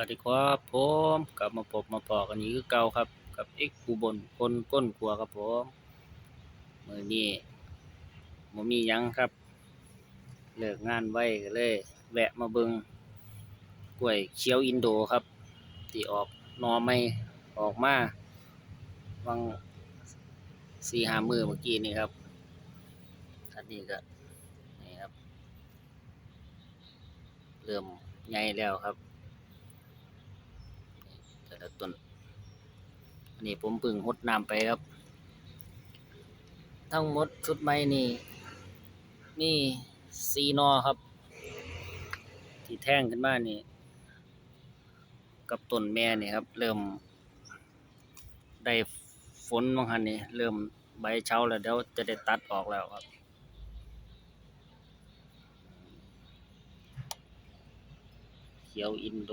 วัสดีครับผมกลับมาพบมาพอกันอีกคือเก่าครับ กับเอ็กคูบนคนก้นครัวครับผมมือนี้บ่มียังครับ เลิกงานไว้ก็เลย แวะมาเบิงกล้วยเขียวอินโดครับที่ออกนอใหม่ออกมาวัง4-5มื้อเมื่อกี้นี่ครับอันนี้ก็นี่ครับ เริ่มใหญ่แล้วครับ ต้นอันนี้ผมพึ่งหดน้ำไปครับ ทั้งหมดชุดไม้นี่นี่ซีนอครับ ที่แท่งขึ้นมานี่ กับต้นแม่นี่ครับ เริ่ม ได้ฝนบางหันนี่เริ่มใบเช้าแล้วเดี๋ยวจะได้ตัดออกแล้วครับเขียวอินโด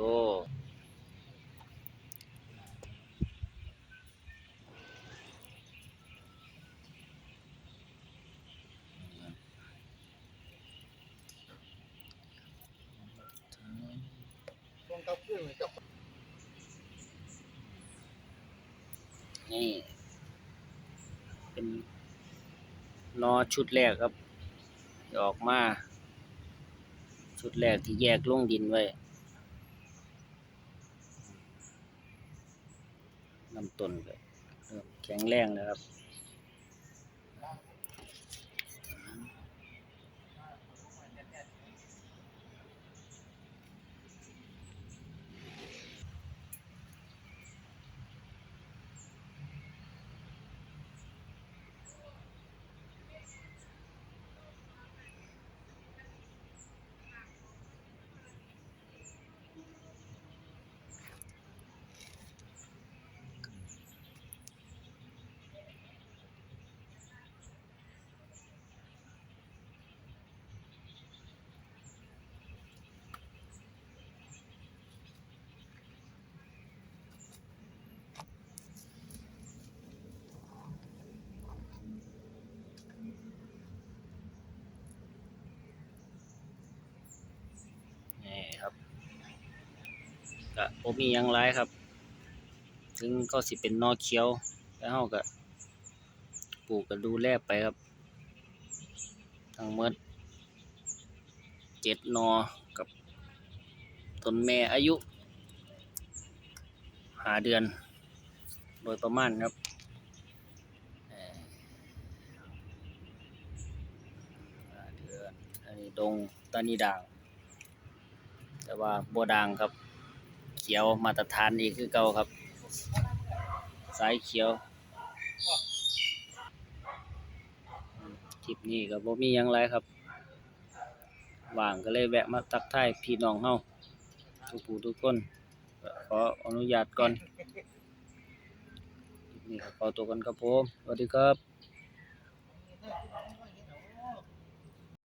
กับเครื่องกับนี่เป็นนอชุดแรกครับออกมา ชุดแรกที่แยกลงดินไว้ลำต้นก็เริ่มแข็งแรงแล้วครับ ก็บ่มียังหลายครับ ถึงก็สิเป็นนอเขียวแล้วเราก็ปลูกก็ดูแลไปครับทั้งหมดเจ็ดนอกับต้นแม่อายุหาเดือน โดยประมาณครับเอ่อห้าเดือนอันนี้ดงตานีด่าง แต่ว่าบัวด่างครับ เขียวมาตรฐานอีกคือเก่าครับ สายเขียวคลิปนี้ก็บ่มียังไรครับว่างก็เลยแวะมาทักทายพี่น้องเฮาทุกผู้ทุกคนขออนุญาตก่อนคลิปนี้ก็ขอตัวกันครับผมสวัสดีครับ